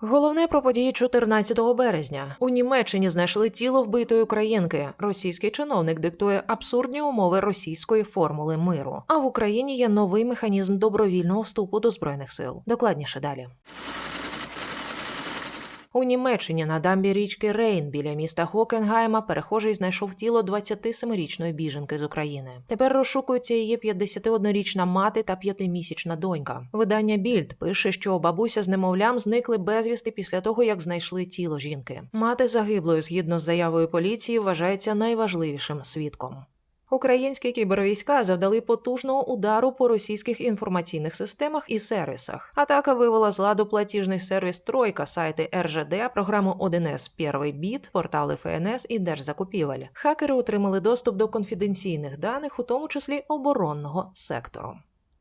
Головне про події 14 березня. У Німеччині знайшли тіло вбитої українки. Російський чиновник диктує абсурдні умови російської формули миру. А в Україні є новий механізм добровільного вступу до збройних сил. Докладніше далі. У Німеччині на дамбі річки Рейн біля міста Хокенгайма перехожий знайшов тіло 27-річної біженки з України. Тепер розшукується її 51-річна мати та 5-місячна донька. Видання Більд пише, що бабуся з немовлям зникли безвісти після того, як знайшли тіло жінки. Мати загиблої, згідно з заявою поліції, вважається найважливішим свідком. Українські кібервійська завдали потужного удару по російських інформаційних системах і сервісах. Атака вивела з ладу платіжний сервіс Тройка, сайти РЖД, програму 1С Первий біт, портали ФНС і Держзакупівель. Хакери отримали доступ до конфіденційних даних, у тому числі оборонного сектору.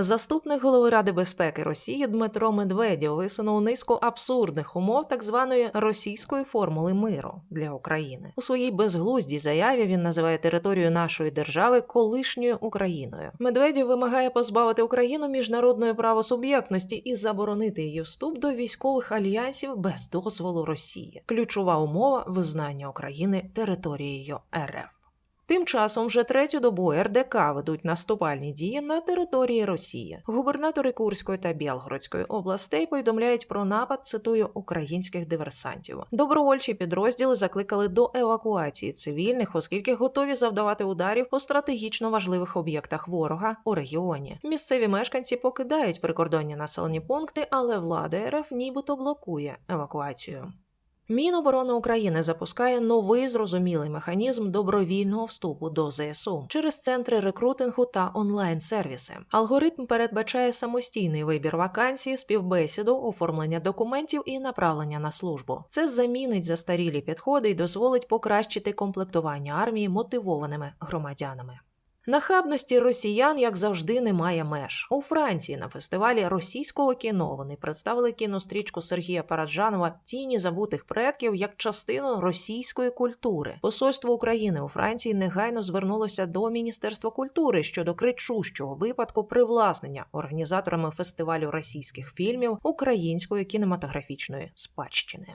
Заступник голови Ради безпеки Росії Дмитро Медведєв висунув низку абсурдних умов так званої російської формули миру для України. У своїй безглуздій заяві він називає територію нашої держави колишньою Україною. Медведєв вимагає позбавити Україну міжнародної правосуб'єктності і заборонити її вступ до військових альянсів без дозволу Росії. Ключова умова визнання України територією РФ. Тим часом вже третю добу РДК ведуть наступальні дії на території Росії. Губернатори Курської та Білгородської областей повідомляють про напад, цитую українських диверсантів. Добровольчі підрозділи закликали до евакуації цивільних, оскільки готові завдавати ударів по стратегічно важливих об'єктах ворога у регіоні. Місцеві мешканці покидають прикордонні населені пункти, але влада РФ нібито блокує евакуацію. Міноборони України запускає новий зрозумілий механізм добровільного вступу до ЗСУ через центри рекрутингу та онлайн-сервіси. Алгоритм передбачає самостійний вибір вакансій, співбесіду, оформлення документів і направлення на службу. Це замінить застарілі підходи і дозволить покращити комплектування армії мотивованими громадянами. Нахабності росіян, як завжди, немає меж. У Франції на фестивалі російського кіно вони представили кінострічку Сергія Параджанова Тіні забутих предків як частину російської культури. Посольство України у Франції негайно звернулося до Міністерства культури щодо кричущого випадку привласнення організаторами фестивалю російських фільмів української кінематографічної спадщини.